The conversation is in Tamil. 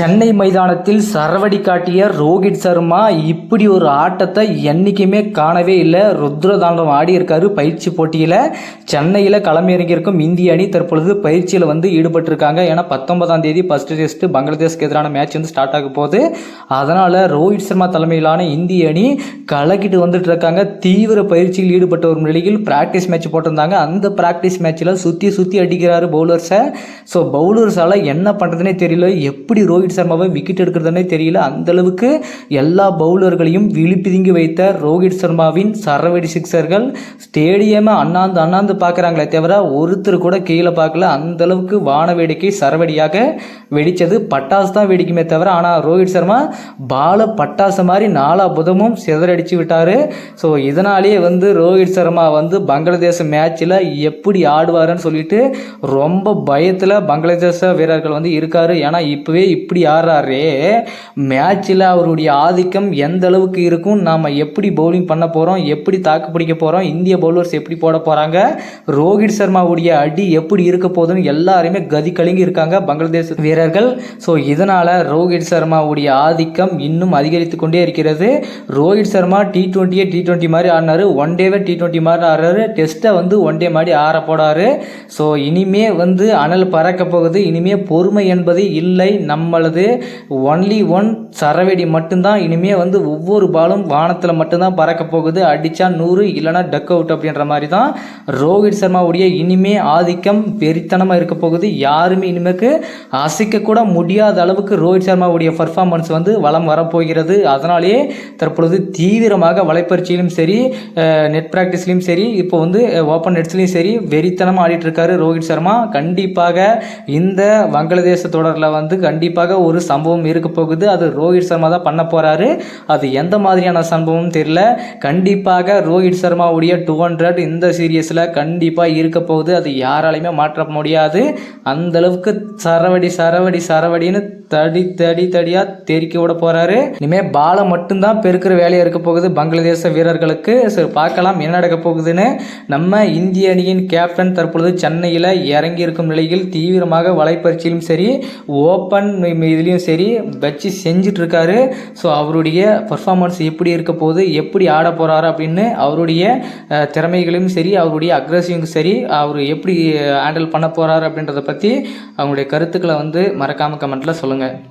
சென்னை மைதானத்தில் சரவடி காட்டிய ரோஹித் சர்மா இப்படி ஒரு ஆட்டத்தை என்றைக்குமே காணவே இல்லை. ருத்ரதாண்டவம் ஆடியிருக்காரு பயிற்சி போட்டியில் சென்னையில் களமிறங்கியிருக்கும் இந்திய அணி தற்பொழுது பயிற்சியில் வந்து ஈடுபட்டிருக்காங்க. ஏன்னா பத்தொன்பதாம் தேதி ஃபஸ்ட்டு டெஸ்ட் பங்களாதேஷ்க்கு எதிரான மேட்ச் வந்து ஸ்டார்ட் ஆக போகுது. அதனால் ரோஹித் சர்மா தலைமையிலான இந்திய அணி கலக்கிட்டு வந்துட்டு இருக்காங்க. தீவிர பயிற்சியில் ஈடுபட்டு வரும் நிலையில் ப்ராக்டிஸ் மேட்ச் போட்டிருந்தாங்க. அந்த ப்ராக்டிஸ் மேட்ச்சில் சுற்றி சுற்றி அடிக்கிறாரு பவுலர்ஸை ஸோ பவுலர்ஸால் என்ன பண்ணுறதுனே தெரியல. எப்படி ரோஹித் ரோஹித் சர்மாவை விக்கெட் எடுக்கிறதுனே தெரியல. அந்த அளவுக்கு எல்லா பவுலர்களையும் விழிப்பிதுங்கி வைத்த ரோஹித் சர்மாவின் சரவெடி சிக்ஸர்கள் ஸ்டேடியமை அண்ணாந்து அண்ணாந்து பார்க்குறாங்களே தவிர ஒருத்தர் கூட கீழே பார்க்கல. அந்த அளவுக்கு வான வேடிக்கை சரவெடியாக வெடித்தது. பட்டாசு தான் வெடிக்குமே தவிர ஆனால் ரோஹித் சர்மா பால பட்டாசு மாதிரி நாலா புதமும் சிதறடிச்சு விட்டார். ஸோ இதனாலேயே வந்து ரோஹித் சர்மா வந்து பங்களாதேச மேட்ச்சில் எப்படி ஆடுவாருன்னு சொல்லிட்டு ரொம்ப பயத்தில் பங்களாதேச வீரர்கள் வந்து இருக்காரு. ஏன்னா இப்போவே இப்படி ஆடுறாரே? மேட்ச்சில் அவருடைய ஆதிக்கம் எந்த அளவுக்கு இருக்கும்? நாம் எப்படி பவுலிங் பண்ண போகிறோம் எப்படி தாக்கு பிடிக்க போகிறோம் இந்திய பவுலர்ஸ் எப்படி போட போகிறாங்க ரோஹித் சர்மாவுடைய அடி எப்படி இருக்க போகுதுன்னு எல்லாருமே கதி கலங்கி இருக்காங்க பங்களாதேஷ் வீரர்கள். ஸோ இதனால் ரோஹித் சர்மாவுடைய ஆதிக்கம் இன்னும் அதிகரித்து கொண்டே இருக்கிறது. ரோஹித் சர்மா டி டுவெண்ட்டியே டி ட்வெண்ட்டி மாதிரி ஆடினாரு. ஒன் டேவே டி டுவெண்ட்டி மாதிரி ஆடுறாரு. டெஸ்ட்டை வந்து ஒன் டே மாதிரி ஆற போடாரு ஸோ இனிமே வந்து அனல் பறக்க போகுது. இனிமே பொறுமை என்பது இல்லை. நம்ம நம்மளது ஒன்லி ஒன் சரவெடி மட்டும்தான். இனிமேல் வந்து ஒவ்வொரு பாலும் வானத்தில் மட்டும்தான் பறக்க போகுது. அடித்தா நூறு இல்லைனா டக் அவுட் அப்படின்ற மாதிரி தான் ரோஹித் சர்மாவுடைய இனிமே ஆதிக்கம் வெறித்தனமாக இருக்க போகுது. யாருமே இனிமேக்கு அசைக்கக்கூட முடியாத அளவுக்கு ரோஹித் சர்மாவுடைய பர்ஃபார்மன்ஸ் வந்து வளம் வரப்போகிறது. அதனாலேயே தற்பொழுது தீவிரமாக வலைப்பயிற்சியிலும் சரி நெட் ப்ராக்டிஸ்லையும் சரி இப்போ வந்து ஓப்பன் நெட்ஸ்லையும் சரி வெறித்தனமாக ஆடிட்டு இருக்காரு ரோஹித் சர்மா. கண்டிப்பாக இந்த வங்களாதேச தொடரில் வந்து கண்டிப்பாக ஒரு சம்பவம் இருக்க போகுது. அது ரோஹித் சர்மா தான் பண்ண போகிறாரு அது எந்த மாதிரியான சம்பவம் தெரியல. கண்டிப்பாக ரோஹித் சர்மாவுடைய டூ ஹண்ட்ரட் இந்த சீரியஸில் கண்டிப்பாக இருக்க போகுது. அது யாராலையுமே மாற்ற முடியாது. அந்தளவுக்கு சரவடி சரவடி சரவடின்னு தடி தடி தடியாக தெறிக்க விட போகிறாரு இனிமேல் பாலை மட்டும்தான் பெருக்கிற வேலையாக இருக்க போகுது. பங்களாதேச வீரர்களுக்கு. சரி பார்க்கலாம் என்ன நடக்க போகுதுன்னு. நம்ம இந்திய அணியின் கேப்டன் தற்பொழுது சென்னையில் இறங்கி இருக்கும் நிலையில் தீவிரமாக வலைப்பயிற்சியிலும் சரி ஓப்பன் இதுலேயும் சரி வச்சு செஞ்சுட்டு இருக்காரு. ஸோ அவருடைய பர்ஃபார்மன்ஸ் எப்படி இருக்க போகுது? எப்படி ஆட போகிறாரு அப்படின்னு அவருடைய திறமைகளையும் சரி அவருடைய அக்ரஸிவும் சரி அவர் எப்படி ஹேண்டில் பண்ண போகிறாரு அப்படின்றத பற்றி அவங்களுடைய கருத்துக்களை வந்து மறக்காமல் கமெண்ட்டில் சொல்லுங்கள் nggak